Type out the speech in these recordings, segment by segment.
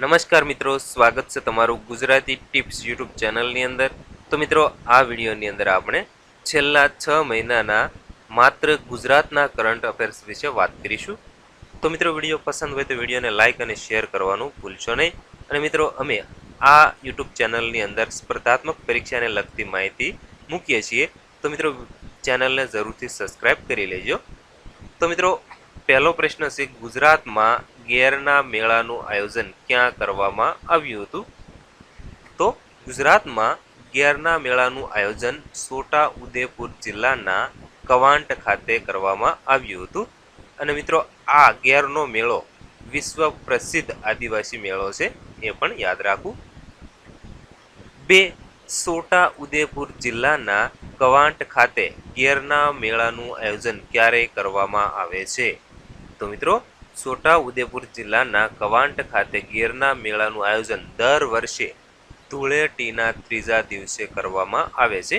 નમસ્કાર મિત્રો, સ્વાગત છે તમારું ગુજરાતી ટિપ્સ યુટ્યુબ ચેનલની અંદર. તો મિત્રો, આ વિડીયોની અંદર આપણે છેલ્લા છ મહિનાના માત્ર ગુજરાતના કરંટ અફેર્સ વિશે વાત કરીશું. તો મિત્રો, વીડિયો પસંદ હોય તો વિડીયોને લાઇક અને શેર કરવાનું ભૂલશો નહીં. અને મિત્રો, અમે આ યુટ્યુબ ચેનલની અંદર સ્પર્ધાત્મક પરીક્ષાને લગતી માહિતી મૂકીએ છીએ. તો મિત્રો, ચેનલને જરૂરથી સબસ્ક્રાઈબ કરી લેજો. તો મિત્રો, પહેલો પ્રશ્ન છે, ગુજરાતમાં ગેરના મેળાનું આયોજન ક્યાં કરવામાં આવ્યું હતું? તો ગુજરાતમાં ગેરના મેળાનું આયોજન છોટા ઉદેપુર જિલ્લાના કવાંટ ખાતે કરવામાં આવ્યું હતું. અને મિત્રો, આ ગેરનો મેળો વિશ્વ પ્રસિદ્ધ આદિવાસી મેળો છે એ પણ યાદ રાખવું. બે છોટા ઉદેપુર જિલ્લાના કવાંટ ખાતે ગેરના મેળાનું આયોજન ક્યારે કરવામાં આવે છે? તો મિત્રો છોટા ઉદેપુર જિલ્લાના કવાંટ ખાતે ગીરના મેળાનું આયોજન દર વર્ષે ધૂળેટીના ત્રીજા દિવસે કરવામાં આવે છે.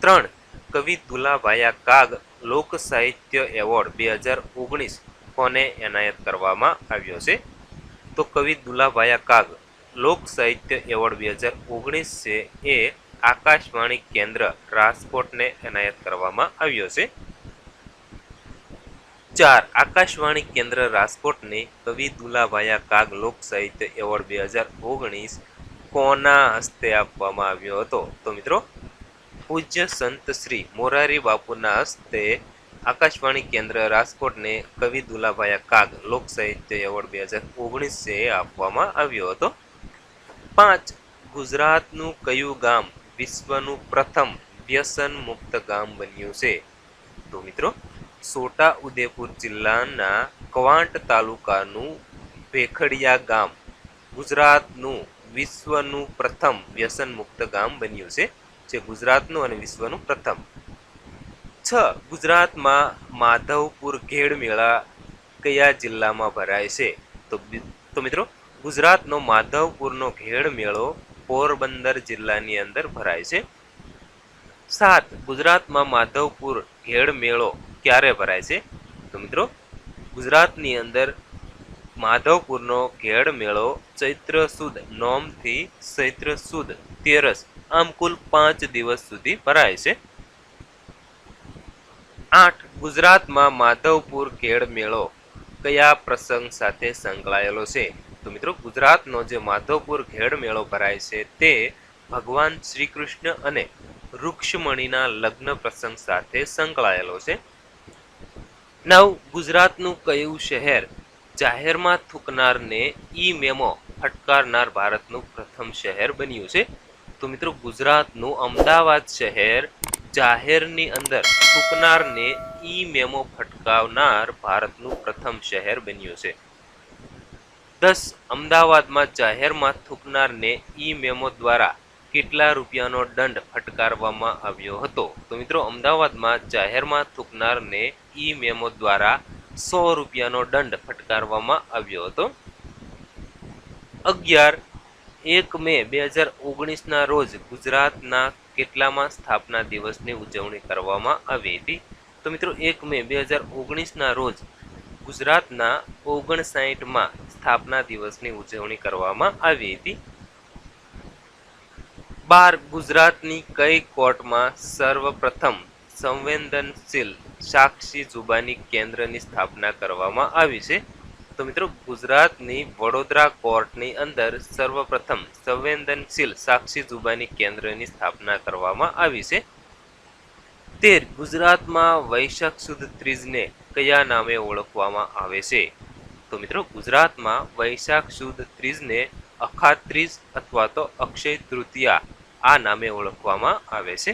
ત્રણ, કવિ દુલાભાયા કાગ લોક સાહિત્ય એવોર્ડ બે હજાર ઓગણીસ કોને એનાયત કરવામાં આવ્યો છે? તો કવિ દુલાભાયા કાગ લોક સાહિત્ય એવોર્ડ બે હજાર ઓગણીસ છે એ આકાશવાણી કેન્દ્ર રાજકોટને એનાયત કરવામાં આવ્યો છે. ચાર આકાશવાણી કેન્દ્ર રાજકોટને કવિ દુલાભાયા કાગ લોક સાહિત્ય એવોર્ડ બે હજાર ઓગણીસ કોના હસ્તે આપવામાં આવ્યો હતો? તો મિત્રો, પૂજ્ય સંત શ્રી મોરારી બાપુના હસ્તે આકાશવાણી કેન્દ્ર રાજકોટને કવિ દુલાભાયા કાગ લોક સાહિત્ય એવોર્ડ બે હજાર ઓગણીસે આપવામાં આવ્યો હતો. પાંચ, ગુજરાતનું કયું ગામ વિશ્વનું પ્રથમ વ્યસન મુક્ત ગામ બન્યું છે? તો મિત્રો છોટા ઉદેપુર જિલ્લાના કવાંટ તાલુકાનું ભેખડિયા ગામ ગુજરાતનું વિશ્વનું પ્રથમ વ્યસન મુક્ત ગામ બન્યું છે, જે ગુજરાતનું અને વિશ્વનું પ્રથમ. છ ગુજરાતમાં માધવપુર ઘેડ મેળા કયા જિલ્લામાં ભરાય છે? તો તો મિત્રો, ગુજરાતનો માધવપુરનો ઘેડ મેળો પોરબંદર જિલ્લાની અંદર ભરાય છે. સાત ગુજરાતમાં માધવપુર ઘેડ મેળો ક્યારે ભરાય છે? તો મિત્રો, ગુજરાતની અંદર માધવપુરનો ઘેડ મેળો ચૈત્ર સુદ, નોમથી ચૈત્ર સુદ, તેરસ, આમ કુલ પાંચ દિવસ સુધી ભરાય છે. આઠ, ગુજરાતમાં માધવપુર ઘેડ મેળો કયા પ્રસંગ સાથે સંકળાયેલો છે? તો મિત્રો, ગુજરાતનો જે માધવપુર ઘેડ મેળો ભરાય છે તે ભગવાન શ્રી કૃષ્ણ અને રૂક્ષ્મણીના લગ્ન પ્રસંગ સાથે સંકળાયેલો છે. નવ ગુજરાતનું કયું શહેર જાહેરમાં થૂકનારને ઈ મેમો ફટકારનાર ભારતનું પ્રથમ શહેર બન્યું છે? તો મિત્રો ગુજરાતનું અમદાવાદ શહેર જાહેરની અંદર થૂકનારને ઈ મેમો ફટકાવનાર ભારતનું પ્રથમ શહેર બન્યું છે. દસ અમદાવાદમાં જાહેરમાં થૂકનારને ઈ મેમો દ્વારા કેટલા રૂપિયાનો દંડ ફટકારવામાં આવ્યો હતો? તો મિત્રો, અમદાવાદમાં જાહેરમાં થૂકનારને ઈ મેમો દ્વારા સો રૂપિયાનો દંડ ફટકારવામાં આવ્યો હતો. અગિયાર એક મે બે હજાર ઓગણીસના રોજ ગુજરાતના કેટલામાં સ્થાપના દિવસની ઉજવણી કરવામાં આવી હતી? તો મિત્રો, એક મે બે હજાર ઓગણીસના રોજ ગુજરાતના ઓગણસાઠમાં સ્થાપના દિવસની ઉજવણી કરવામાં આવી હતી. બાર ગુજરાતની કઈ કોર્ટમાં સર્વપ્રથમ સંવેદનશીલ સાક્ષી જુબાની કેન્દ્રની સ્થાપના કરવામાં આવી છે? તો મિત્રો, ગુજરાતની વડોદરા કોર્ટની અંદર સર્વપ્રથમ સંવેદનશીલ સાક્ષી જુબાની કેન્દ્રની સ્થાપના કરવામાં આવી છે. તેર, ગુજરાતમાં વૈશાખ સુદ ત્રીજને કયા નામે ઓળખવામાં આવે છે? તો મિત્રો, ગુજરાતમાં વૈશાખ સુદ ત્રીજને અખાત્રીજ અથવા તો અક્ષય તૃતીયા આ નામે ઓળખવામાં આવે છે.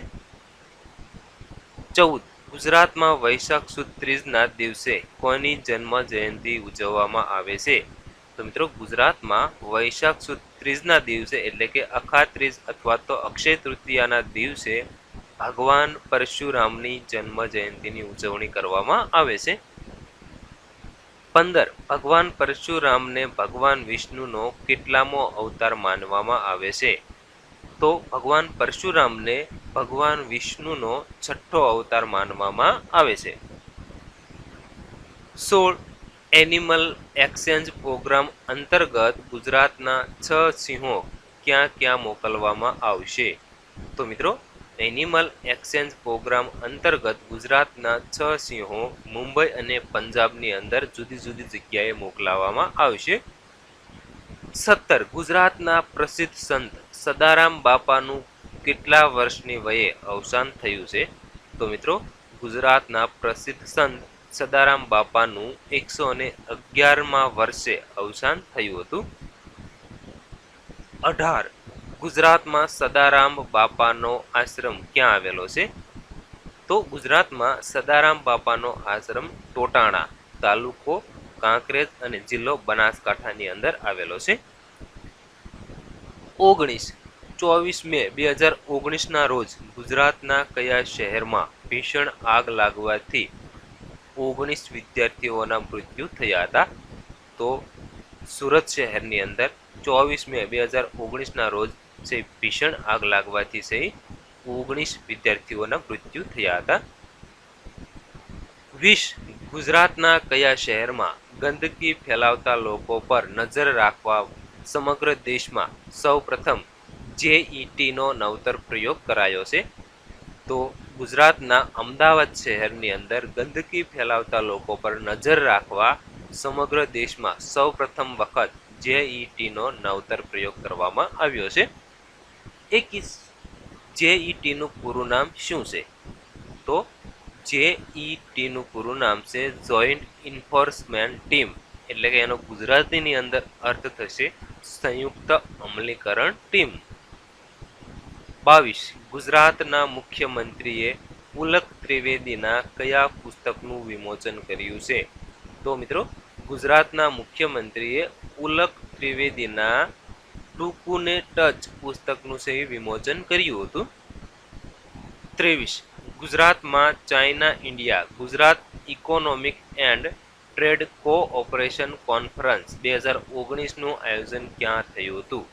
ચૌદ. ગુજરાતમાં વૈશાખ સુદ ત્રીજના દિવસે કોની જન્મ જયંતિ ઉજવવામાં આવે છે? તો મિત્રો, ગુજરાતમાં વૈશાખ સુદ ત્રીજના દિવસે એટલે કે અખાત્રીજ અથવા તો અક્ષય તૃતીયાના દિવસે ભગવાન પરશુરામની જન્મ જયંતિની ઉજવણી કરવામાં આવે છે. પંદર. ભગવાન પરશુરામને ભગવાન વિષ્ણુનો કેટલામો અવતાર માનવામાં આવે છે? તો ભગવાન પરશુરામને ભગવાન વિષ્ણુનો છઠ્ઠો અવતાર માનવામાં આવે છે. સોળ એનિમલ એક્સચેન્જ પ્રોગ્રામ અંતર્ગત ગુજરાતના છ સિંહો ક્યાં ક્યાં મોકલવામાં આવશે? તો મિત્રો, એનિમલ એક્સચેન્જ પ્રોગ્રામ અંતર્ગત ગુજરાતના છ સિંહો મુંબઈ અને પંજાબની અંદર જુદી જુદી જગ્યાએ મોકલાવામાં આવશે. સત્તર ગુજરાતના પ્રસિદ્ધ સંત સદારામ બાપાનું કેટલા વર્ષની વયે અવસાન થયું છે? તો મિત્રો, ગુજરાતના પ્રસિદ્ધ સંત સદારામ બાપાનું એકસો અને અગિયારમાં વર્ષે અવસાન થયું હતું. અઢાર. ગુજરાતમાં સદારામ બાપાનો આશ્રમ ક્યાં આવેલો છે? તો ગુજરાતમાં સદારામ બાપાનો આશ્રમ ટોટાણા તાલુકો કાંકરેજ અને જિલ્લો બનાસકાંઠાની અંદર આવેલો છે. ઓગણીસ, ચોવીસ મે બે હજાર ઓગણીસના રોજ ગુજરાતના કયા શહેરમાં ભીષણ આગ લાગવાથી ઓગણીસ વિદ્યાર્થીઓના મૃત્યુ થયા હતા? તો સુરત શહેરની અંદર ચોવીસ મે બે હજાર ઓગણીસના રોજ છે ભીષણ આગ લાગવાથી છે ઓગણીસ વિદ્યાર્થીઓના મૃત્યુ થયા હતા? વીસ, ગુજરાતના કયા શહેરમાં ગંદકી ફેલાવતા લોકો પર નજર રાખવા સમગ્ર દેશમાં સૌ પ્રથમ જેઈટીનો નવતર પ્રયોગ કરાયો છે. તો ગુજરાતના અમદાવાદ શહેરની અંદર ગંદકી ફેલાવતા લોકો પર નજર રાખવા સમગ્ર દેશમાં સૌ પ્રથમ વખત જેઈટીનો નવતર પ્રયોગ કરવામાં આવ્યો છે. એ કિસ જેઈટીનું પૂરું નામ શું છે? તો જેઈટીનું પૂરું નામ છે જોઈન્ટ ઇન્ફોર્સમેન્ટ ટીમ એટલે કે એનો ગુજરાતીની અંદર અર્થ થશે સંયુક્ત અમલીકરણ ટીમ. બાવીસ. ગુજરાતના મુખ્યમંત્રીએ પુલક ત્રિવેદીના કયા પુસ્તકનું વિમોચન કર્યું છે? તો મિત્રો, ગુજરાતના મુખ્યમંત્રીએ પુલક ત્રિવેદીના ટૂંકુને ટચ પુસ્તકનું છે વિમોચન કર્યું હતું. ત્રેવીસ. ગુજરાતમાં China India, Gujarat economic and trade cooperation conference બે હજાર ઓગણીસનું આયોજન ક્યાં થયું હતું?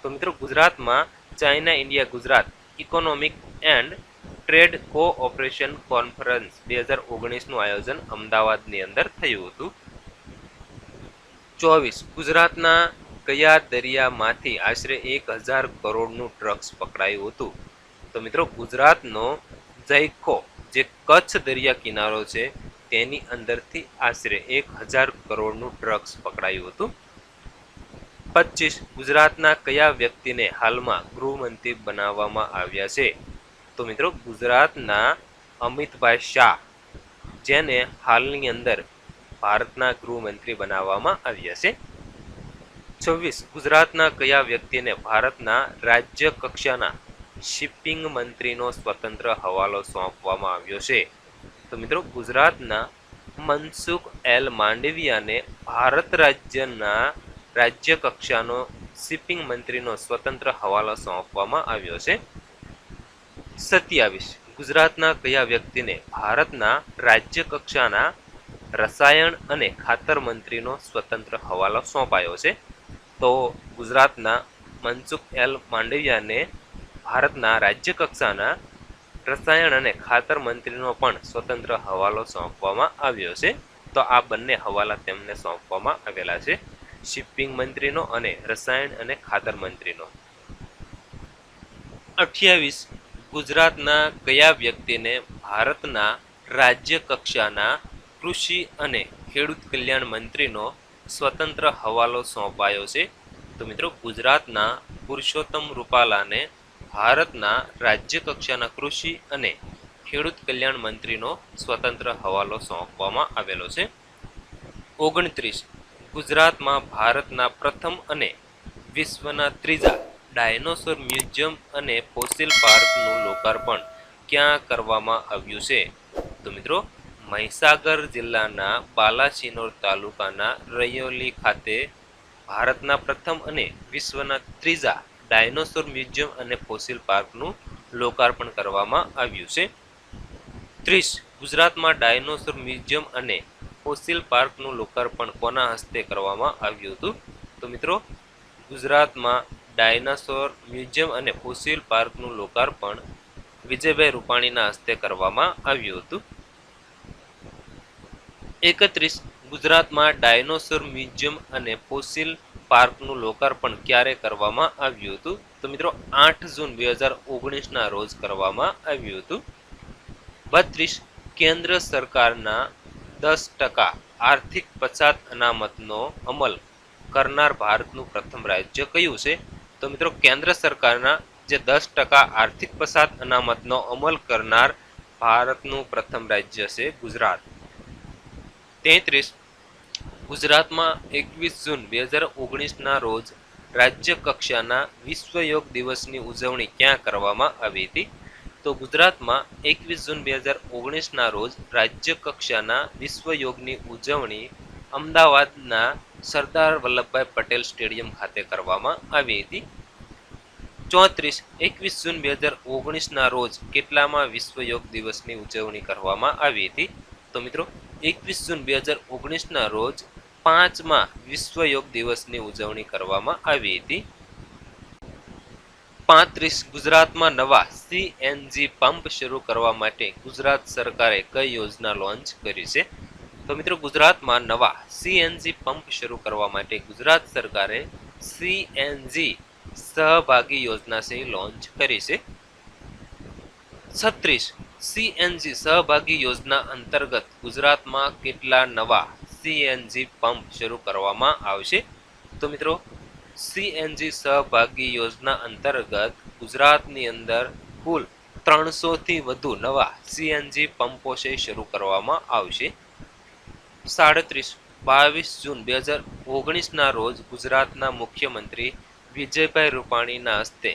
તો મિત્રો ગુજરાતમાં China India Gujarat economic and trade cooperation conference બે હજાર ઓગણીસનું આયોજન અમદાવાદની અંદર થયું હતું. ચોવીસ, ગુજરાતના કયા દરિયામાંથી આશરે એક હજાર કરોડનું ડ્રગ્સ પકડાયું હતું? તો મિત્રો ગુજરાતનો જૈખો જે કચ્છ દરિયા કિનારો છે તેની અંદરથી આશરે એક હજાર કરોડનું ડ્રગ્સ પકડાયું હતું. પચીસ ગુજરાતના કયા વ્યક્તિને હાલમાં ગૃહમંત્રી બનાવવામાં આવ્યા છે? તો મિત્રો, ગુજરાતના અમિતભાઈ શાહ, જેને હાલની અંદર ભારતના ગૃહમંત્રી બનાવવામાં આવ્યા છે. છવ્વીસ, ગુજરાતના કયા વ્યક્તિને ભારતના રાજ્ય કક્ષાના શિપિંગ મંત્રીનો સ્વતંત્ર હવાલો સોંપવામાં આવ્યો છે? તો મિત્રો ગુજરાતના મનસુખ એલ માંડવિયાને ભારત રાજ્યના રાજ્ય કક્ષાનો શિપિંગ મંત્રીનો સ્વતંત્ર હવાલો સોંપવામાં આવ્યો છે. સત્યાવીસ, ગુજરાતના કયા વ્યક્તિને ભારતના રાજ્ય કક્ષાના રસાયણ અને ખાતર મંત્રીનો સ્વતંત્ર હવાલો સોંપાયો છે? તો ગુજરાતના મનસુખ એલ માંડવિયાને ભારતના રાજ્ય કક્ષાના રસાયણ અને ખાતર મંત્રીનો પણ સ્વતંત્ર હવાલો સોંપવામાં આવ્યો છે. તો આ બંને હવાલા તેમને સોંપવામાં આવેલા છે. શિપિંગ મંત્રીનો અને રસાયણ અને ખાતર મંત્રીનો. અઠ્યાવીસ. ગુજરાતના કયા વ્યક્તિને ભારતના રાજ્ય કક્ષાના કૃષિ અને ખેડૂત કલ્યાણ મંત્રીનો સ્વતંત્ર હવાલો સોંપાયો છે? તો મિત્રો ગુજરાતના પુરુષોત્તમ રૂપાલાને ભારતના રાજ્ય કક્ષાના કૃષિ અને ખેડૂત કલ્યાણ મંત્રીનો સ્વતંત્ર હવાલો સોંપવામાં આવેલો છે. ઓગણત્રીસ, ગુજરાતમાં ભારતના પ્રથમ અને વિશ્વના ત્રીજા ડાયનોસોર મ્યુઝિયમ અને ફોસિલ પાર્કનું લોકાર્પણ ક્યાં કરવામાં આવ્યું છે? તો મિત્રો, મહીસાગર જિલ્લાના બાલાસિનોર તાલુકાના રૈયોલી ખાતે ભારતના પ્રથમ અને વિશ્વના ત્રીજા ડાયનોસોર મ્યુઝિયમ અને ફોસિલ પાર્કનું લોકાર્પણ કરવામાં આવ્યું છે. ત્રીસ, ગુજરાતમાં ડાયનોસોર મ્યુઝિયમ અને ફોસિલ પાર્કનું લોકાર્પણ કોના હસ્તે કરવામાં આવ્યું હતું? તો મિત્રો, ગુજરાતમાં ડાયનાસોર મ્યુઝિયમ અને ફોસિલ પાર્કનું લોકાર્પણ વિજયભાઈ રૂપાણીના હસ્તે કરવામાં આવ્યું હતું. એકત્રીસ, ગુજરાતમાં ડાયનોસોર મ્યુઝિયમ અને ફોસિલ પાર્કનું લોકાર્પણ ક્યારે કરવામાં આવ્યું હતું? તો મિત્રો, આઠ જૂન બે હજાર ઓગણીસના રોજ કરવામાં આવ્યું હતું. બત્રીસ, કેન્દ્ર સરકારના દસ ટકા આર્થિક પછાત અનામતનો અમલ કરનાર ભારતનું પ્રથમ રાજ્ય કયું છે? તો મિત્રો, કેન્દ્ર સરકારના જે દસ ટકા આર્થિક પછાત અનામતનો અમલ કરનાર ભારતનું પ્રથમ રાજ્ય છે ગુજરાત. તેત્રીસ ગુજરાતમાં એકવીસ જૂન બે હજાર ઓગણીસના રોજ રાજ્ય કક્ષાના વિશ્વ યોગ દિવસની ઉજવણી ક્યાં કરવામાં આવી હતી? તો ગુજરાતમાં એકવીસ જૂન બે હજાર ઓગણીસના રોજ રાજ્ય કક્ષાના વિશ્વ યોગની ઉજવણી અમદાવાદના સરદાર વલ્લભભાઈ પટેલ સ્ટેડિયમ ખાતે કરવામાં આવી હતી. ચોત્રીસ એકવીસ જૂન બે હજાર ઓગણીસના રોજ કેટલામાં વિશ્વ યોગ દિવસની ઉજવણી કરવામાં આવી હતી? તો મિત્રો, એકવીસ જૂન બે હજાર ઓગણીસના રોજ પાંચમાં વિશ્વ યોગ દિવસની ઉજવણી કરવામાં આવી હતી. પાંત્રીસ ગુજરાતમાં નવા સીએનજી પંપ શરૂ કરવા માટે ગુજરાત સરકારે કઈ યોજના લોન્ચ કરી છે? તો મિત્રો ગુજરાતમાં નવા સીએનજી પંપ શરૂ કરવા માટે ગુજરાત સરકારે સીએનજી સહભાગી યોજના છે લોન્ચ કરી છે. છત્રીસ સીએનજી સહભાગી યોજના અંતર્ગત ગુજરાતમાં કેટલા નવા સીએનજી પંપ શરૂ કરવામાં આવશે. તો મિત્રો સીએનજી સહભાગી યોજના અંતર્ગત ગુજરાતની અંદર કુલ ત્રણસોથી વધુ નવા સીએનજી પંપો શરૂ કરવામાં આવશે. સાડત્રીસ, બાવીસ જૂન બે હજાર ઓગણીસના રોજ ગુજરાતના મુખ્યમંત્રી વિજયભાઈ રૂપાણીના હસ્તે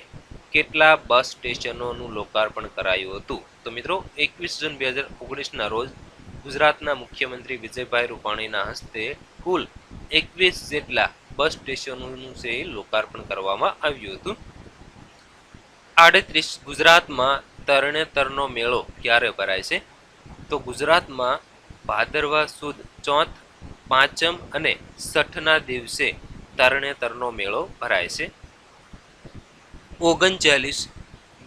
કેટલા બસ સ્ટેશનોનું લોકાર્પણ કરાયું હતું? તો મિત્રો, એકવીસ જૂન બે હજાર ઓગણીસના રોજ ગુજરાતના મુખ્યમંત્રી વિજયભાઈ રૂપાણીના હસ્તે કુલ એકવીસ જેટલા બસ સ્ટેશનોનું છે લોકાર્પણ કરવામાં આવ્યું હતું. આડત્રીસ ગુજરાતમાં તરણેતરનો મેળો ક્યારે ભરાય છે? તો ગુજરાતમાં ભાદરવા સુદ ચોથ, પાંચમ અને છઠના દિવસે તરણેતરનો મેળો ભરાય છે. ઓગણચાલીસ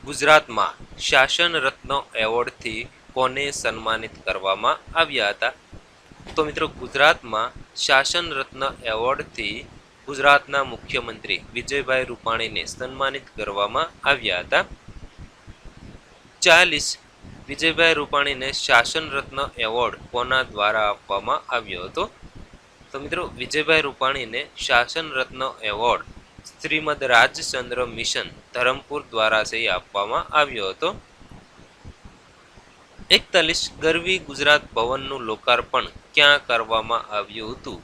ગુજરાતમાં શાસન રત્ન એવોર્ડથી કોને સન્માનિત કરવામાં આવ્યા હતા. તો મિત્રો ગુજરાતમાં શાસન રત્ન એવોર્ડથી ગુજરાતના મુખ્યમંત્રી વિજયભાઈ રૂપાણીને સન્માનિત કરવામાં આવ્યા હતા. ચાલીસ, વિજયભાઈ રૂપાણીને શાસન રત્ન એવોર્ડ કોના દ્વારા આપવામાં આવ્યો હતો? તો મિત્રો વિજયભાઈ રૂપાણીને શાસન રત્ન એવોર્ડ શ્રીમદ રાજચંદ્ર મિશન ધરમપુર દ્વારા છે આપવામાં આવ્યો હતો. એકતાલીસ ગરવી ગુજરાત ભવનનું લોકાર્પણ ક્યાં કરવામાં આવ્યું હતું?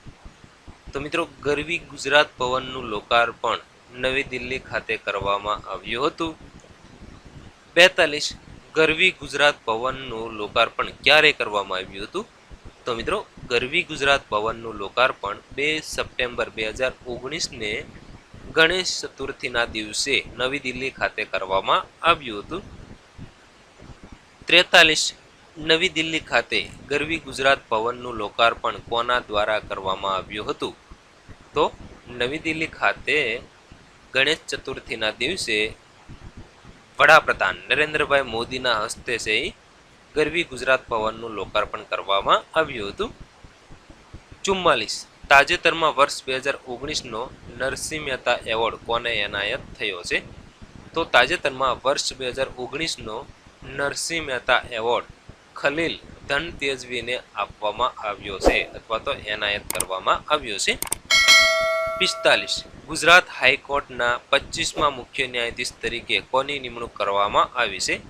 તો મિત્રો, ગરવી ગુજરાત ભવનનું લોકાર્પણ નવી દિલ્હી ખાતે કરવામાં આવ્યું હતું. બેતાલીસ ગરવી ગુજરાત ભવનનું લોકાર્પણ ક્યારે કરવામાં આવ્યું હતું? તો મિત્રો, ગરવી ગુજરાત ભવનનું લોકાર્પણ બે સપ્ટેમ્બર બે હજાર ઓગણીસને ગણેશ ચતુર્થીના દિવસે નવી દિલ્હી ખાતે કરવામાં આવ્યું હતું. ત્રેતાલીસ નવી દિલ્હી ખાતે ગરવી ગુજરાત ભવનનું લોકાર્પણ કોના દ્વારા કરવામાં આવ્યું હતું? તો નવી દિલ્હી ખાતે ગણેશ ચતુર્થીના દિવસે વડાપ્રધાન નરેન્દ્રભાઈ મોદીના હસ્તે છે ગરવી ગુજરાત ભવનનું લોકાર્પણ કરવામાં આવ્યું હતું. ચુમ્માલીસ તાજેતરમાં વર્ષ બે હજાર ઓગણીસનો નરસિંહ મહેતા એવોર્ડ કોને એનાયત થયો છે? તો તાજેતરમાં વર્ષ બે હજાર ઓગણીસનો નરસિંહ મહેતા એવોર્ડ ખલીલ ધન તેજવીને આપવામાં આવ્યો છે અથવા તો એનાયત કરવામાં આવ્યો છે. પિસ્તાલીસ. ગુજરાત હાઈકોર્ટના પચીસમાં મુખ્ય ન્યાયાધીશ તરીકે કોની નિમણૂક કરવામાં આવી છે?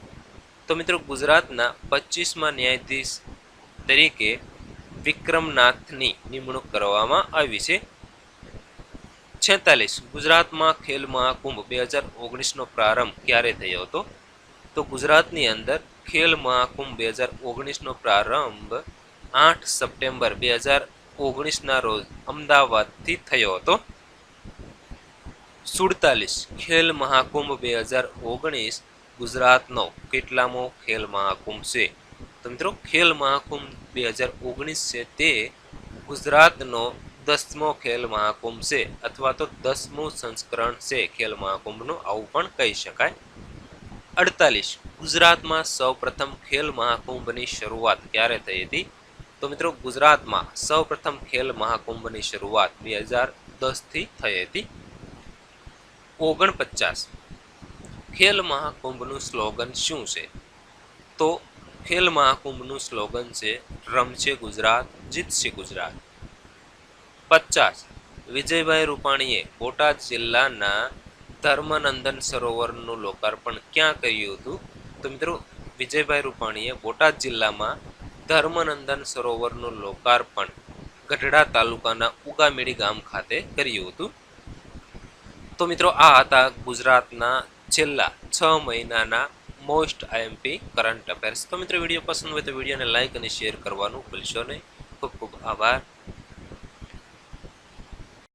તો મિત્રો ગુજરાતના પચીસમાં ન્યાયાધીશ તરીકે વિક્રમનાથની નિમણૂક કરવામાં આવી છે. છેતાલીસ. ગુજરાતમાં ખેલ મહાકુંભ બે હજાર ઓગણીસનો પ્રારંભ ક્યારે થયો હતો? તો ગુજરાતની અંદર ખેલ મહાકુંભ બે હજાર ઓગણીસનો પ્રારંભ આઠ સપ્ટેમ્બર બે હજાર ઓગણીસના રોજ અમદાવાદથી થયો હતો. સુડતાલીસ ખેલ મહાકુંભ બે હજાર ઓગણીસ ગુજરાતનો કેટલામો ખેલ મહાકુંભ છે. તો મિત્રો, ખેલ મહાકુંભ બે હજાર ઓગણીસ છે તે ગુજરાતનો દસમો ખેલ મહાકુંભ છે, અથવા તો દસમું સંસ્કરણ છે ખેલ મહાકુંભનું, આવું પણ કહી શકાય. અડતાલીસ. ગુજરાતમાં સૌપ્રથમ ખેલ મહાકુંભની શરૂઆત ક્યારે થઈ હતી? તો મિત્રો, ગુજરાતમાં સૌપ્રથમ ખેલ મહાકુંભની શરૂઆત બે હજાર દસથી થઈ હતી. ઓગણપચાસ. ખેલ મહાકુંભનું સ્લોગન શું છે? તો ખેલ મહાકુંભનું સ્લોગન છે, રમશે ગુજરાત, જીતશે ગુજરાત. પચાસ. વિજયભાઈ રૂપાણીએ બોટાદ જિલ્લાના ધર્મનંદન સરોવરનું લોકાર્પણ ક્યાં કર્યું હતું? તો મિત્રો, વિજયભાઈ રૂપાણીએ બોટાદ જિલ્લામાં ધર્મનંદન સરોવરનું લોકાર્પણ ગઢડા તાલુકાના ઉગામેડી ગામ ખાતે કર્યું હતું. તો મિત્રો, આ હતા ગુજરાતના છેલ્લા છ મહિનાના મોસ્ટ આઈએમપી કરંટ અફેર્સ. તો મિત્રો, વીડિયો પસંદ હોય તો વિડીયોને લાઇક અને શેર કરવાનું ભૂલશો નહીં. ખૂબ ખૂબ આભાર.